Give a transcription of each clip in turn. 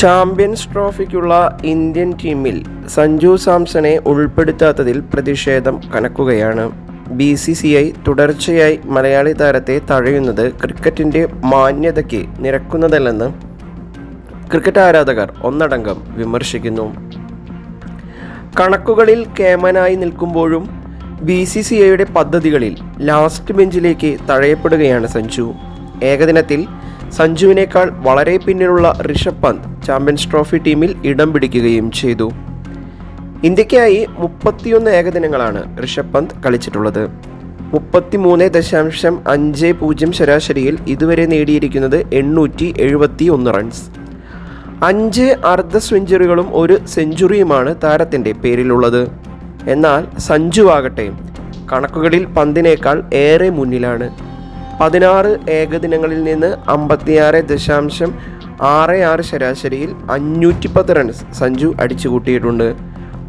Champions ട്രോഫിക്കുള്ള Indian ടീമിൽ സഞ്ജു സാംസണെ ഉൾപ്പെടുത്താത്തതിൽ പ്രതിഷേധം കനക്കുകയാണ്. ബി സി സി ഐ തുടർച്ചയായി മലയാളി താരത്തെ തഴയുന്നത് ക്രിക്കറ്റിന്റെ മാന്യതയ്ക്ക് നിരക്കുന്നതല്ലെന്ന് ക്രിക്കറ്റ് ആരാധകർ ഒന്നടങ്കം വിമർശിക്കുന്നു. കണക്കുകളിൽ കേമനായി നിൽക്കുമ്പോഴും ബി സി സി ഐയുടെ പദ്ധതികളിൽ ലാസ്റ്റ് ബെഞ്ചിലേക്ക് തഴയപ്പെടുകയാണ് സഞ്ജു. ഏകദിനത്തിൽ സഞ്ജുവിനേക്കാൾ വളരെ പിന്നിലുള്ള ഋഷഭ് പന്ത് ചാമ്പ്യൻസ് ട്രോഫി ടീമിൽ ഇടം പിടിക്കുകയും ചെയ്തു. ഇന്ത്യക്കായി മുപ്പത്തിയൊന്ന് ഏകദിനങ്ങളാണ് ഋഷഭ് പന്ത് കളിച്ചിട്ടുള്ളത്. മുപ്പത്തിമൂന്ന് ദശാംശം അഞ്ച് പൂജ്യം ശരാശരിയിൽ ഇതുവരെ നേടിയിരിക്കുന്നത് എണ്ണൂറ്റി എഴുപത്തി ഒന്ന് റൺസ്. അഞ്ച് അർദ്ധ സെഞ്ചുറികളും ഒരു സെഞ്ചുറിയുമാണ് താരത്തിന്റെ പേരിലുള്ളത്. എന്നാൽ സഞ്ജു ആകട്ടെ കണക്കുകളിൽ പന്തിനേക്കാൾ ഏറെ മുന്നിലാണ്. പതിനാറ് ഏകദിനങ്ങളിൽ നിന്ന് അമ്പത്തിയാറ് ദശാംശം ആറ് ആറ് ശരാശരിയിൽ അഞ്ഞൂറ്റി പത്ത് റൺസ് സഞ്ജു അടിച്ചു കൂട്ടിയിട്ടുണ്ട്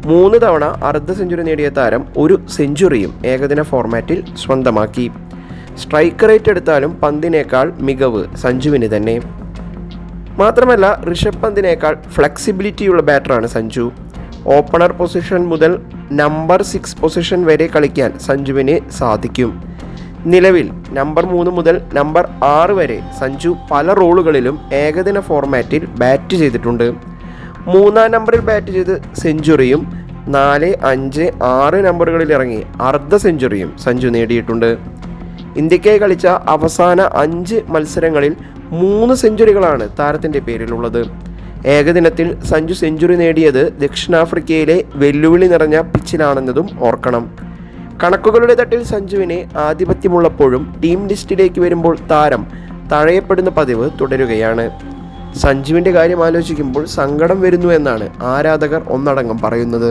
മൂന്ന് തവണ അർദ്ധ സെഞ്ചുറി നേടിയ താരം ഒരു സെഞ്ചുറിയും ഏകദിന ഫോർമാറ്റിൽ സ്വന്തമാക്കി. സ്ട്രൈക്ക് റേറ്റ് എടുത്താലും പന്തിനേക്കാൾ മികവ് സഞ്ജുവിന് തന്നെ. മാത്രമല്ല ഋഷഭ് പന്തിനേക്കാൾ ഫ്ലെക്സിബിലിറ്റിയുള്ള ബാറ്ററാണ് സഞ്ജു. ഓപ്പണർ പൊസിഷൻ മുതൽ നമ്പർ സിക്സ് പൊസിഷൻ വരെ കളിക്കാൻ സഞ്ജുവിന് സാധിക്കും. നിലവിൽ നമ്പർ മൂന്ന് മുതൽ നമ്പർ ആറ് വരെ സഞ്ജു പല റോളുകളിലും ഏകദിന ഫോർമാറ്റിൽ ബാറ്റ് ചെയ്തിട്ടുണ്ട്. മൂന്നാം നമ്പറിൽ ബാറ്റ് ചെയ്ത് സെഞ്ചുറിയും നാല് അഞ്ച് ആറ് നമ്പറുകളിൽ ഇറങ്ങി അർദ്ധ സെഞ്ചുറിയും സഞ്ജു നേടിയിട്ടുണ്ട്. ഇന്ത്യക്കായി കളിച്ച അവസാന അഞ്ച് മത്സരങ്ങളിൽ മൂന്ന് സെഞ്ചുറികളാണ് താരത്തിന്റെ പേരിലുള്ളത്. ഏകദിനത്തിൽ സഞ്ജു സെഞ്ചുറി നേടിയത് ദക്ഷിണാഫ്രിക്കയിലെ വെല്ലുവിളി നിറഞ്ഞ പിച്ചിലാണെന്നതും ഓർക്കണം. കണക്കുകളുടെ തട്ടിൽ സഞ്ജുവിനെ ആധിപത്യമുള്ളപ്പോഴും ടീം ലിസ്റ്റിലേക്ക് വരുമ്പോൾ താരം തഴയപ്പെടുന്ന പതിവ് തുടരുകയാണ്. സഞ്ജുവിന്റെ കാര്യം ആലോചിക്കുമ്പോൾ സങ്കടം വരുന്നു എന്നാണ് ആരാധകർ ഒന്നടങ്കം പറയുന്നത്.